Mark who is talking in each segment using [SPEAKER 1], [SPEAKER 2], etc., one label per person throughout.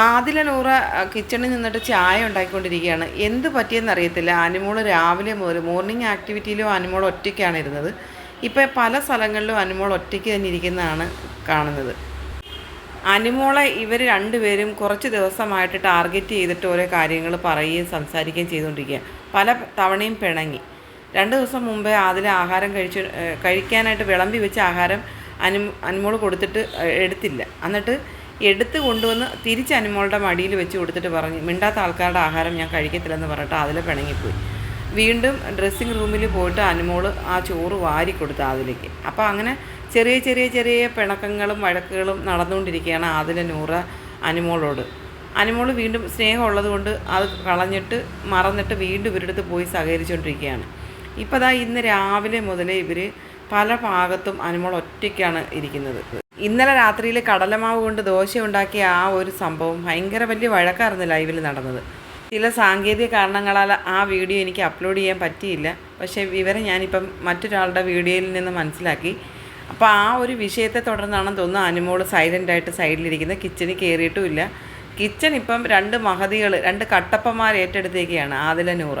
[SPEAKER 1] ആദില നൂറ കിച്ചണിൽ നിന്നിട്ട് ചായ ഉണ്ടാക്കിക്കൊണ്ടിരിക്കുകയാണ് എന്ത് പറ്റിയെന്ന് അറിയത്തില്ല. അനുമോൾ രാവിലെ മുതൽ മോർണിംഗ് ആക്ടിവിറ്റിയിലും അനുമോൾ ഒറ്റയ്ക്കാണ് ഇരുന്നത്. ഇപ്പോൾ പല സ്ഥലങ്ങളിലും അനുമോൾ ഒറ്റയ്ക്ക് തന്നെ ഇരിക്കുന്നതാണ് കാണുന്നത്. അനുമോളെ ഇവർ രണ്ടുപേരും കുറച്ച് ദിവസമായിട്ട് ടാർഗറ്റ് ചെയ്തിട്ട് ഓരോ കാര്യങ്ങൾ പറയുകയും സംസാരിക്കുകയും ചെയ്തുകൊണ്ടിരിക്കുക പല തവണയും പിണങ്ങി. രണ്ട് ദിവസം മുമ്പേ അതിൽ ആഹാരം കഴിച്ച് കഴിക്കാനായിട്ട് വിളമ്പി വെച്ച ആഹാരം അനു കൊടുത്തിട്ട് എടുത്തില്ല. എന്നിട്ട് എടുത്ത് കൊണ്ടുവന്ന് തിരിച്ച് അനുമോളുടെ മടിയിൽ വെച്ച് കൊടുത്തിട്ട് പറഞ്ഞു മിണ്ടാത്ത ആൾക്കാരുടെ ആഹാരം ഞാൻ കഴിക്കത്തില്ലെന്ന് പറഞ്ഞിട്ട് അതിൽ പിണങ്ങിപ്പോയി. വീണ്ടും ഡ്രസ്സിങ് റൂമിൽ പോയിട്ട് അനുമോൾ ആ ചോറ് വാരി കൊടുത്തു അതിലേക്ക്. അപ്പോൾ അങ്ങനെ ചെറിയ ചെറിയ ചെറിയ പിണക്കങ്ങളും വഴക്കുകളും നടന്നുകൊണ്ടിരിക്കുകയാണ് അതിൽ നൂറ അനുമോളോട്. അനുമോൾ വീണ്ടും സ്നേഹമുള്ളത് കൊണ്ട് അത് കളഞ്ഞിട്ട് മറന്നിട്ട് വീണ്ടും ഇവരുടെ പോയി സഹകരിച്ചുകൊണ്ടിരിക്കുകയാണ്. ഇപ്പോൾ ദാ ഇന്ന് രാവിലെ മുതലേ ഇവർ പല ഭാഗത്തും അനുമോൾ ഒറ്റയ്ക്കാണ് ഇരിക്കുന്നത്. ഇന്നലെ രാത്രിയിൽ കടലമാവ് കൊണ്ട് ദോശ ഉണ്ടാക്കിയ ആ ഒരു സംഭവം ഭയങ്കര വലിയ വഴക്കായിരുന്നു ലൈവിൽ നടന്നത്. ചില സാങ്കേതിക കാരണങ്ങളാൽ ആ വീഡിയോ എനിക്ക് അപ്ലോഡ് ചെയ്യാൻ പറ്റിയില്ല. പക്ഷേ വിവരം ഞാനിപ്പം മറ്റൊരാളുടെ വീഡിയോയിൽ നിന്ന് മനസ്സിലാക്കി. അപ്പോൾ ആ ഒരു വിഷയത്തെ തുടർന്നാണെന്ന് തോന്നുന്നു അനുമോൾ സൈലന്റായിട്ട് സൈഡിലിരിക്കുന്നത്. കിച്ചണിൽ കയറിയിട്ടുമില്ല കിച്ചൺ ഇപ്പം രണ്ട് മഹതികൾ രണ്ട് കട്ടപ്പന്മാർ ഏറ്റെടുത്തേക്കാണ് ആദില നൂറ.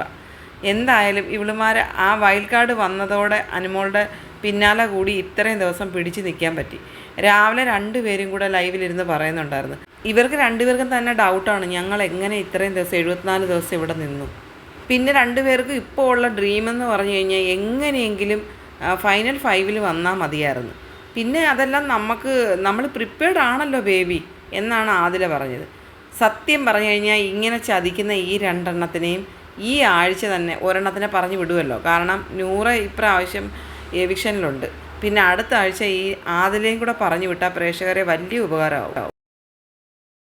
[SPEAKER 1] എന്തായാലും ഇവളുമാർ ആ കാർഡ് വന്നതോടെ അനുമോളുടെ പിന്നാലെ കൂടി ഇത്രയും ദിവസം പിടിച്ചു നിൽക്കാൻ പറ്റി. രാവിലെ രണ്ടുപേരും കൂടെ ലൈവിലിരുന്ന് പറയുന്നുണ്ടായിരുന്നു. ഇവർക്ക് രണ്ടുപേർക്കും തന്നെ ഡൗട്ടാണ്. ഞങ്ങൾ എങ്ങനെ ഇത്രയും ദിവസം എഴുപത്തിനാല് ദിവസം ഇവിടെ നിന്നു? പിന്നെ രണ്ടുപേർക്കും ഇപ്പോൾ ഉള്ള ഡ്രീം എന്ന് പറഞ്ഞു കഴിഞ്ഞാൽ എങ്ങനെയെങ്കിലും ഫൈനൽ ഫൈവിൽ വന്നാൽ മതിയായിരുന്നു. പിന്നെ അതെല്ലാം നമുക്ക് നമ്മൾ പ്രിപ്പയർഡ് ആണല്ലോ ബേബി എന്നാണ് ആദില പറഞ്ഞത്. സത്യം പറഞ്ഞു കഴിഞ്ഞാൽ ഇങ്ങനെ ചതിക്കുന്ന ഈ രണ്ടെണ്ണത്തിനെയും ഈ ആഴ്ച തന്നെ ഒരെണ്ണത്തിനെ പറഞ്ഞു വിടുമല്ലോ കാരണം നൂറ് ഇപ്രാവശ്യം എവിക്ഷനിലുണ്ട് പിന്നെ അടുത്ത ആഴ്ച ഈ ആദിലയും കൂടെ പറഞ്ഞു വിട്ടാൽ പ്രേക്ഷകരെ വലിയ ഉപകാരമാവും.